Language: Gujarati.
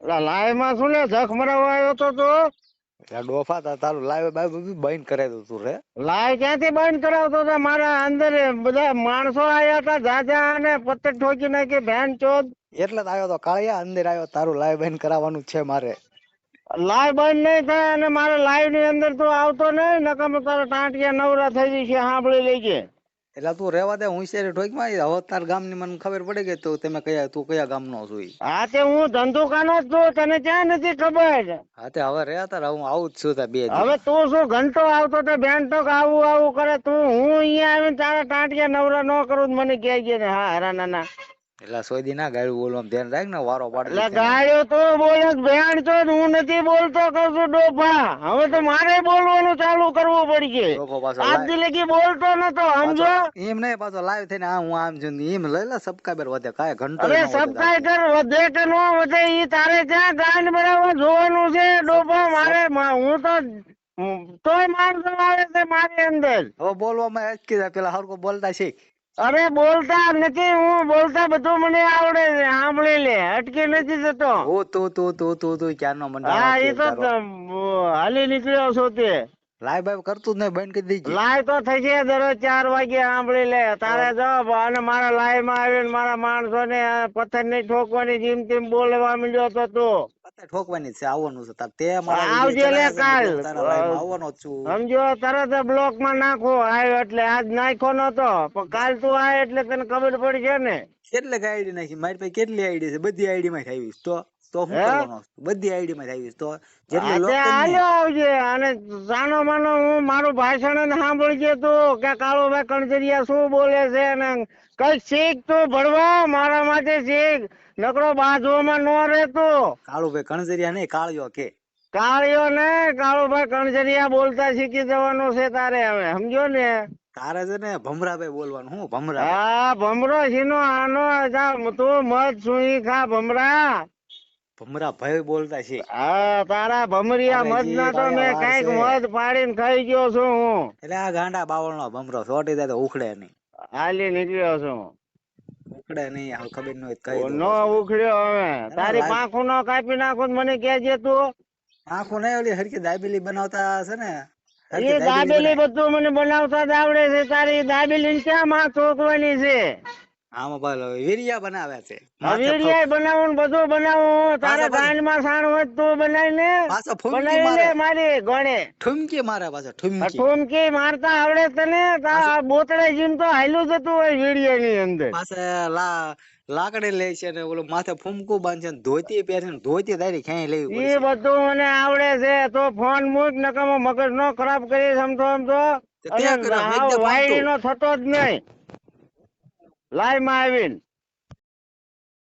એટલે માં શું ને જખ મરાવવા આવ્યો તો તું? ડોફા તા તારું લાઈવ બાઈવ બંધ કરાવી તું રે. લાય ક્યાંથી બંધ કરાવતો હતો મારા અંદર બધા માણસો આયા હતા જાજા અને પત્તે ઠોકી નાખી ભેન ચોદ. એટલે જ આવ્યો તો કાળિયા અંદર આવ્યો તારું લાઈવ બંધ કરાવવાનું છે મારે. લાય બંધ નહીં થાય અને મારા લાઈવની અંદર તું આવતો નહીં નકમ તારા ટાંટિયા નવરા થઈ જશે સાંભળી લેજે. એટલે તું રેવા દે હું શેરી ઠોકમાં હવે તાર ગામની મને ખબર પડી ગઈ તો તમે કયા તું કયા ગામનો નો ઈ? હા તે હું ધંધુકાનો જ છું તને ક્યાં નથી ખબર? હા તે હવે રહ્યા તાર હું આવું જ છું તા બે હવે તું શું ઘંટો આવતો તો બેન તો આવું આવું કરે તું હું અહીંયા આવીને તારા ટાંટિયા નવરા ન કરું મને કહે ને હા હરા ના ના એટલે સોયદી ના ગાડું બોલો ધ્યાન રાખ ને વારો પાડ એટલે ગાયો તો બોલે ભેણ તો હું નથી બોલતો કહું છું ડોફા? હવે તો મારે બોલવાનું ચાલુ કરવું પડી છે આજ લગી બોલતો નતો સમજો? એમ નહીં પાછો લાઈવ થઈને આ હું આમ છું એમ લઈ લે સબસ્ક્રાઈબર વધે કાય ઘંટો અરે સબસ્ક્રાઈબર વધે કે નો વધે ઈ તારે ત્યાં ગાંડ બરાબર જોવાનું છે ડોફા? મારે હું તો તોય માણસો આવે છે મારી અંદર. હવે બોલવામાં અટકી જાય પેલા હરકો બોલતા શીખ. અરે બોલતા નથી હું બોલતા બધું મને આવડે છે સાંભળી લે અટકી નથી જતો. ઓ તો તો તો તો તું ક્યારનો મને હા એ તો હાલી નીકળ્યો છો તે. લાય ભાઈ કરતું જ નહીં બંધ કરી દીધી લાય તો થઈ છે દરરોજ ચાર વાગે સાંભળી લે. તારે જો અને મારા લાયમાં આવીને મારા માણસો ને પથ્થરની ઠોકવાની જીમ તેમ બોલવા મળ્યો તો તું. ઠોકવાની છે આવવાનું છે. તાર તે મારા આવજે લે કાલ. આવવાનો છું. સમજો તરત બ્લોકમાં નાખો આવ્યો એટલે આજ નાખ્યો નતો પણ કાલ તું આય એટલે તને ખબર પડી છે ને. કેટલે આઈડી નાખી? મારી પાસે કેટલી આઈડી છે? બધી આઈડી માં આવીશ. તો તો હું કરવાનો બધી આઈડી માં આવીશ. તો જેટલી આજે આવજે અને સાનો માનો હું મારું ભાષણ સાંભળી ગયો તો કે કાળુભાઈ કણજરિયા શું બોલે છે ને કઈ શીખ તું ભણવા મારા માટે શીખ. નકરો બાજુમાં ન રહેતો. કાળુભાઈ કણજરિયા નહીં કાળિયો કે. કાળિયો ને કાળુભાઈ કણજરિયા બોલતા શીખી જવાનું છે તારે હવે સમજો ને? તારે છે ને ભમરાભાઈ બોલવાનું હું ભમરા. હા ભમરો છીનો આનો તું મત સુઈ ખા ભમરા. ભમરા ભાઈ બોલતા છે. હા તારા ભમરિયા મત ના તો મેં કંઈક. મત પાડીને ખાઈ ગયો છું હું. એટલે આ ગાંડા બાવળ નો ભમરો સોટી જાય તો ઉખડે નહીં. હાલી નીકળ્યો છું. ઉખડે નહીં હાલ ખબર નો કઈ નો ઉખડ્યો હવે. તારી પાંખું નો કાપી નાખો મને કહેજે તું. આંખો નહીં ઓલી હરકી દાબેલી બનાવતા છે ને? એ દાબેલી બધું મને બનાવતા જ આવડે છે. તારી દાબેલી ક્યાં માં ચોકવાની છે? આમાં ભાઈ વીરિયા બનાવે છે. માથે વીડિયા બનાવું બધું બનાવું. તારા પાછા- માં સાણ હોય તો બનાવી ને પાછો ફૂંકી મારે. મારી ગણે. ઠુમકી મારે પાછો ઠુમકી. ઠુમકી મારતા આવડે તને? તારા બોતડે જીમ તો હાલ્યું જતું હોય વીડિયા ની અંદર. લા લાકડી લે છે ને ઓલું માથે ફૂમકું બાંધે ને ધોતી પહેરે ને ધોતી તારી ક્યાંય લેવી એ બધું મને આવડે છે. તો ફોન મૂક નકામો મગજ નો ખરાબ કરી સમજો સમજો અને. વાયડી નો થતો જ નહીં. લાઈવમાં આવીને